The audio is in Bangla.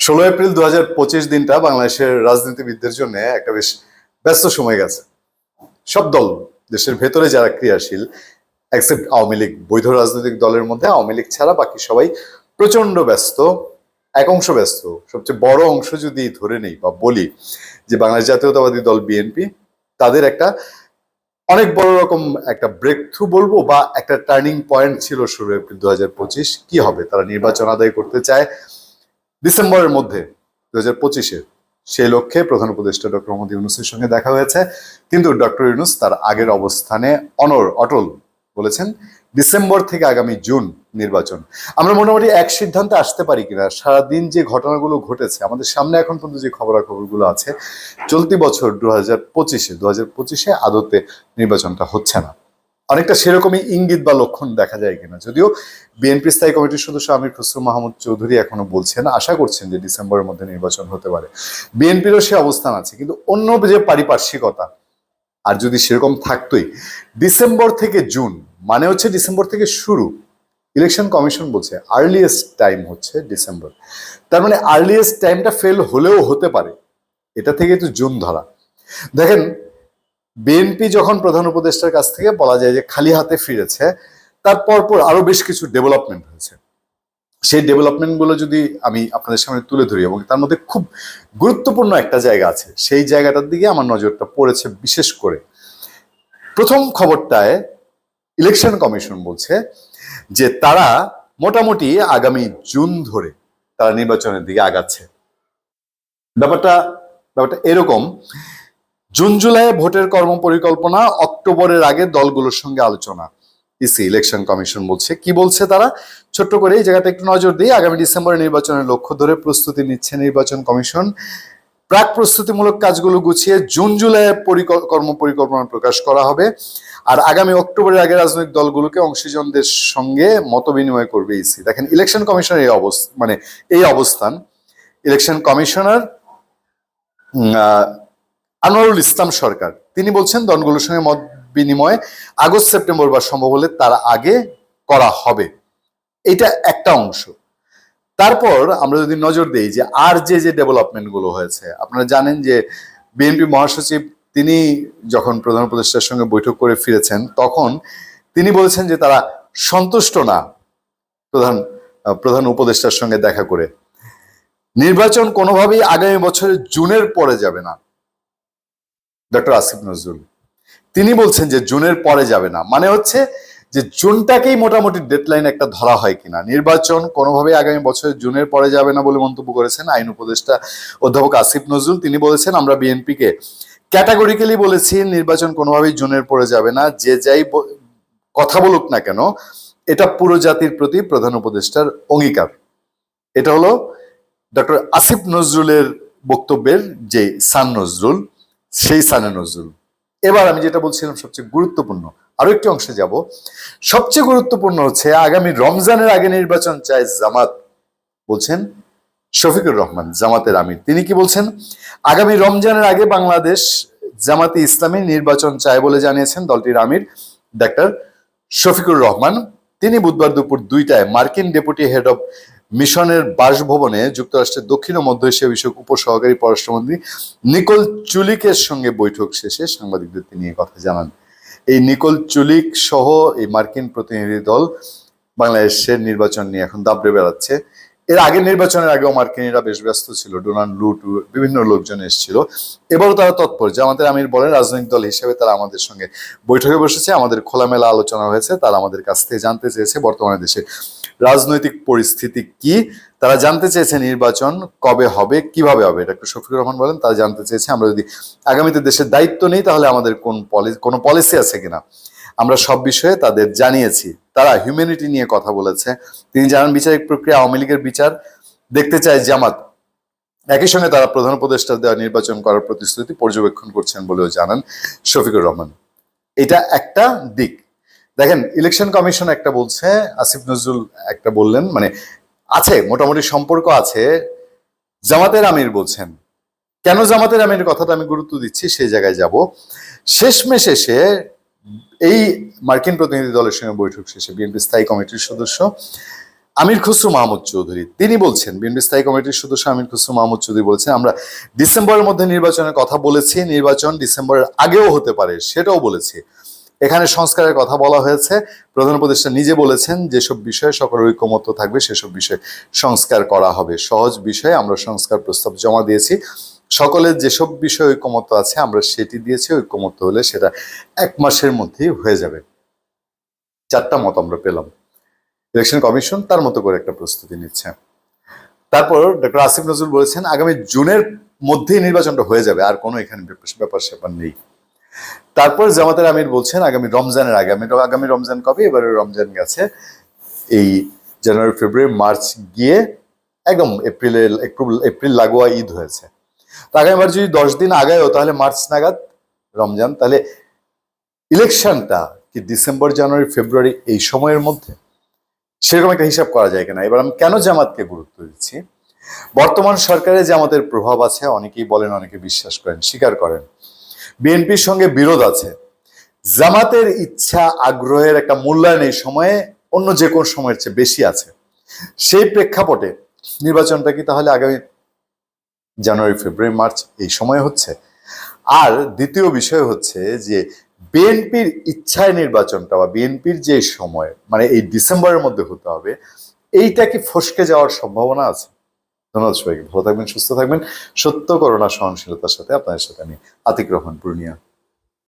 ষোলো এপ্রিল দু হাজার পঁচিশ দিনটা বাংলাদেশের রাজনীতিবিদদের জন্য একটা বেশ ব্যস্ত সময় গেছে। সব দল, দেশের ভেতরে যারা ক্রিয়াশীল অ্যাকসেপ্ট আওয়ামী লীগ, বৈধ রাজনৈতিক দলের মধ্যে আওয়ামী লীগ ছাড়া বাকি সবাই প্রচণ্ড ব্যস্ত, এক অংশ ব্যস্ত। সবচেয়ে বড় অংশ যদি ধরে নেই বা বলি যে বাংলাদেশ জাতীয়তাবাদী দল বিএনপি তাদের একটা অনেক বড় রকম একটা ব্রেক থ্রু বলব বা একটা টার্নিং পয়েন্ট ছিল ষোলো এপ্রিল দু কি হবে? তারা নির্বাচন আদায় করতে চায় ডিসেম্বরের মধ্যে দু হাজার পঁচিশে, সেই লক্ষ্যে প্রধান উপদেষ্টা ডক্টর মোহাম্মদ ইউনুসের সঙ্গে দেখা হয়েছে। কিন্তু ডক্টর ইউনুস তার আগের অবস্থানে অনর অটল বলেছেন, ডিসেম্বর থেকে আগামী জুন নির্বাচন। আমরা মোটামুটি এক সিদ্ধান্তে আসতে পারি কিনা, সারাদিন যে ঘটনাগুলো ঘটেছে, আমাদের সামনে এখন পর্যন্ত যে খবরাখবরগুলো আছে, চলতি বছর দু হাজার পঁচিশে দু হাজার পঁচিশে আদতে নির্বাচনটা হচ্ছে না। অনেকটা সেরকমই ইঙ্গিত বা লক্ষণ দেখা যায় কিনা। যদিও বিএনপি স্থায়ী কমিটির সদস্য আমির খসরু মাহমুদ চৌধুরী এখনও বলছেন, আশা করছেন যে ডিসেম্বরের মধ্যে নির্বাচন হতে পারে। বিএনপিরও সে অবস্থান আছে, কিন্তু অন্য যে পারিপার্শ্বিকতা, আর যদি সেরকম থাকতোই, ডিসেম্বর থেকে জুন মানে হচ্ছে ডিসেম্বর থেকে শুরু, ইলেকশন কমিশন বলছে আর্লিয়েস্ট টাইম হচ্ছে ডিসেম্বর। তার মানে আর্লিয়েস্ট টাইমটা ফেল হলেও হতে পারে, এটা থেকে তো জুন ধরা। দেখেন বিএনপি যখন প্রধান উপদেষ্টার কাছ থেকে বলা যায় যে খালি হাতে ফিরেছে, তার পরপর আরও বেশ কিছু ডেভেলপমেন্ট হয়েছে। সেই ডেভেলপমেন্টগুলো যদি আমি আপনাদের সামনে তুলে ধরি এবং তার মধ্যে খুব গুরুত্বপূর্ণ একটা জায়গা আছে, সেই জায়গাটার দিকে আমার নজরটা পড়েছে বিশেষ করে। প্রথম খবরটায় ইলেকশন কমিশন বলছে যে তারা মোটামুটি আগামী জুন ধরে তারা নির্বাচনের দিকে আগাচ্ছে। ব্যাপারটা ব্যাপারটা এরকম জুন জুলাই ভোটের কর্ম পরিকল্পনা অক্টোবরের আগে দলগুলোর সঙ্গে আলোচনা। ইসি, ইলেকশন কমিশন বলছে। কি বলছে তারা? ছোট্ট করে এই জায়গাটা একটু নজর দিই। আগামী ডিসেম্বরে নির্বাচনের লক্ষ্য ধরে প্রস্তুতি নিচ্ছে নির্বাচন কমিশন। প্রাক প্রস্তুতিমূলক কাজগুলো গুছিয়ে জুন জুলাই কর্ম পরিকল্পনা প্রকাশ করা হবে। আর আগামী অক্টোবরের আগে রাজনৈতিক দলগুলোকে অংশীজনদের সঙ্গে মত বিনিময় করবে ইসি। দেখেন, ইলেকশন কমিশনের এই অবস্থা মানে এই অবস্থান। Election commissioner Anwarul Islam Sarkar. তিনি বলছেন দলগুলোর সঙ্গে মত বিনিময় আগস্ট, সেপ্টেম্বর বা সম্ভব হলে তার আগে করা হবে। এটা একটা অংশ। তারপর আমরা যদি নজর দিই যে আর যে যে ডেভেলপমেন্টগুলো হয়েছে, আপনারা জানেন যে বিএনপি মহাসচিব তিনি যখন প্রধান উপদেষ্টার সঙ্গে বৈঠক করে ফিরেছেন, তখন তিনি বলেছেন যে তারা সন্তুষ্ট না প্রধান প্রধান উপদেষ্টার সঙ্গে দেখা করে। নির্বাচন কোনোভাবেই আগামী বছরের জুনের পরে যাবে না। ডক্টর আসিফ নজরুল। তিনি বলছেন যে জুনের পরে যাবে না। মানে হচ্ছে যে জুনটাকেই মোটামুটি ডেডলাইন একটা ধরা হয় কিনা। নির্বাচন কোনোভাবেই আগামী বছরের জুনের পরে যাবে না বলে মন্তব্য করেছেন আইন উপদেষ্টা অধ্যাপক আসিফ নজরুল। তিনি বলেছেন, আমরা বিএনপিকে ক্যাটাগরিক্যালি বলেছি, নির্বাচন কোনোভাবেই জুনের পরে যাবে না। যে যাই কথা বলুক না কেন, এটা পুরো জাতির প্রতি প্রধান উপদেষ্টার অঙ্গীকার। এটা হলো ডক্টর আসিফ নজরুলের বক্তব্যের যে সান নজরুল সেই সানে নজরুল। এবার আমি যেটা বলছিলাম সবচেয়ে গুরুত্বপূর্ণ, আরও একটি অংশে যাব। সবচেয়ে গুরুত্বপূর্ণ হচ্ছে, আগামী রমজানের আগে নির্বাচন চায় জামাত। বলছেন শফিকুর রহমান, জামাতের আমির। তিনি কি বলছেন? আগামী রমজানের আগে বাংলাদেশ জামাতে ইসলামী নির্বাচন চায় বলে জানিয়েছেন দলটির আমির, ডাক্তার শফিকুর রহমান। তিনি বুধবার দুপুর দুইটায় মার্কিন ডেপুটি হেড অব মিশনের বাসভবনে যুক্তরাষ্ট্রের দক্ষিণ ও মধ্য এশিয়া বিষয়ক উপসহকারী পররাষ্ট্রমন্ত্রী নিকোল চুলিকের সঙ্গে বৈঠক শেষে সাংবাদিকদের তিনি কথা জানান। এই নিকোল চুলিক সহ এই মার্কিন প্রতিনিধি দল বাংলাদেশের নির্বাচন নিয়ে এখন দাবড়ে বেড়াচ্ছে। এর আগের নির্বাচনের আগেও মার্কিনীরা বেশ ব্যস্ত ছিল। ডোনাল্ড লুট, বিভিন্ন লোকজন এসেছিল। এবারও তারা তৎপর যে আমাদের আমির বলেন, রাজনৈতিক দল হিসেবে তারা আমাদের সঙ্গে বৈঠকে বসেছে, আমাদের খোলামেলা আলোচনা হয়েছে, তারা আমাদের কাছ থেকে জানতে চেয়েছে বর্তমানে দেশে রাজনৈতিক পরিস্থিতি কি। তারা জানতে চেয়েছে নির্বাচন কবে হবে, কীভাবে হবে ডক্টর শফিকুর রহমান বলেন, তারা জানতে চেয়েছে। আমরা যদি আগামীতে দেশের দায়িত্ব নেই, তাহলে আমাদের কোন পলিসি কোনো পলিসি আছে কিনা? আমরা সব বিষয়ে তাদের জানিয়েছি। তারা হিউম্যানিটি নিয়ে কথা বলেছে। তিনি জানান, বিচারিক প্রক্রিয়া আওয়ামী লীগের বিচার দেখতে চায় জামাত। একই সঙ্গে তারা প্রধান উপদেষ্টা দেওয়া নির্বাচন করার প্রতিশ্রুতি পর্যবেক্ষণ করছেন বলেও জানান শফিকুর রহমান। এটা একটা দিক। দেখেন ইলেকশন কমিশন একটা বলছে, আসিফ নজরুল একটা বললেন মানে আছে, মোটামুটি সম্পর্ক আছে। জামাতের আমির বলছেন, কেন জামাতের আমির কথাটা আমি গুরুত্ব দিচ্ছি? সেই জায়গায় যাব। শেষমেশ এসে এই মার্কিন প্রতিনিধি দলের সঙ্গে বৈঠক শেষে বিএনপি স্থায়ী কমিটির সদস্য আমির খসরু মাহমুদ চৌধুরী, তিনি বলছেন, বিএনপি স্থায়ী কমিটির সদস্য আমির খসরু মাহমুদ চৌধুরী বলছেন আমরা ডিসেম্বরের মধ্যে নির্বাচনের কথা বলেছি, নির্বাচন ডিসেম্বরের আগেও হতে পারে, সেটাও বলেছি। এখানে সংস্কারের কথা বলা হয়েছে, প্রধান উপদেষ্টা নিজে বলেছেন, যেসব বিষয়ে সকলের ঐক্যমত্য থাকবে, সেসব বিষয়ে সংস্কার করা হবে। সহজ বিষয়ে আমরা সংস্কার প্রস্তাব জমা দিয়েছি। সকলের যেসব বিষয়ে ঐক্যমত্য আছে, আমরা সেটি দিয়েছি ঐক্যমত্য হলে সেটা এক মাসের মধ্যেই হয়ে যাবে। চারটা মত আমরা পেলাম। ইলেকশন কমিশন তার মতো করে একটা প্রস্তুতি নিচ্ছে। তারপর ডক্টর আসিফ নজরুল বলেছেন, আগামী জুনের মধ্যেই নির্বাচনটা হয়ে যাবে, আর কোনো এখানে ব্যাপার- স্যাপার নেই। তারপর জামাতের আমির বলছেন, আগামী রমজানের আগে, আমি আগামী রমজান কবে? এবারে রমজান গেছে। এই জানুয়ারি, ফেব্রুয়ারি, মার্চ গিয়ে একদম এপ্রিলে এপ্রিল এপ্রিল লাগোয়া ঈদ হয়েছে। আগামীবার যদি দশ দিন আগায়ও, তাহলে মার্চ নাগাদ রমজান। তাহলে ইলেকশনটা কি ডিসেম্বর, জানুয়ারি, ফেব্রুয়ারি এই সময়ের মধ্যে? সেরকম একটা হিসাব করা যায় কিনা? এবার আমি কেন জামাতকে গুরুত্ব দিচ্ছি? বর্তমান সরকারে জামাতের প্রভাব আছে, অনেকেই বলেন, অনেকে বিশ্বাস করেন, স্বীকার করেন। বিএনপির সঙ্গে বিরোধ আছে। জামাতের ইচ্ছা, আগ্রহের একটা মূল্যায়ন এই সময়ে অন্য যে কোনো সময়ের চেয়ে বেশি আছে। সেই প্রেক্ষাপটে নির্বাচনটা কি তাহলে আগামী জানুয়ারি, ফেব্রুয়ারি, মার্চ এই সময় হচ্ছে। আর দ্বিতীয় বিষয় হচ্ছে যে বিএনপির ইচ্ছায় নির্বাচনটা বা বিএনপির যে সময় মানে এই ডিসেম্বরের মধ্যে হতে হবে, এইটা কি ফসকে যাওয়ার সম্ভাবনা আছে? ধন্যবাদ সবাইকে। ভালো থাকবেন, সুস্থ থাকবেন। সত্য, করোনা, সহনশীলতার সাথে আপনাদের সাথে আমি আতিক রহমান, পূর্ণিয়া।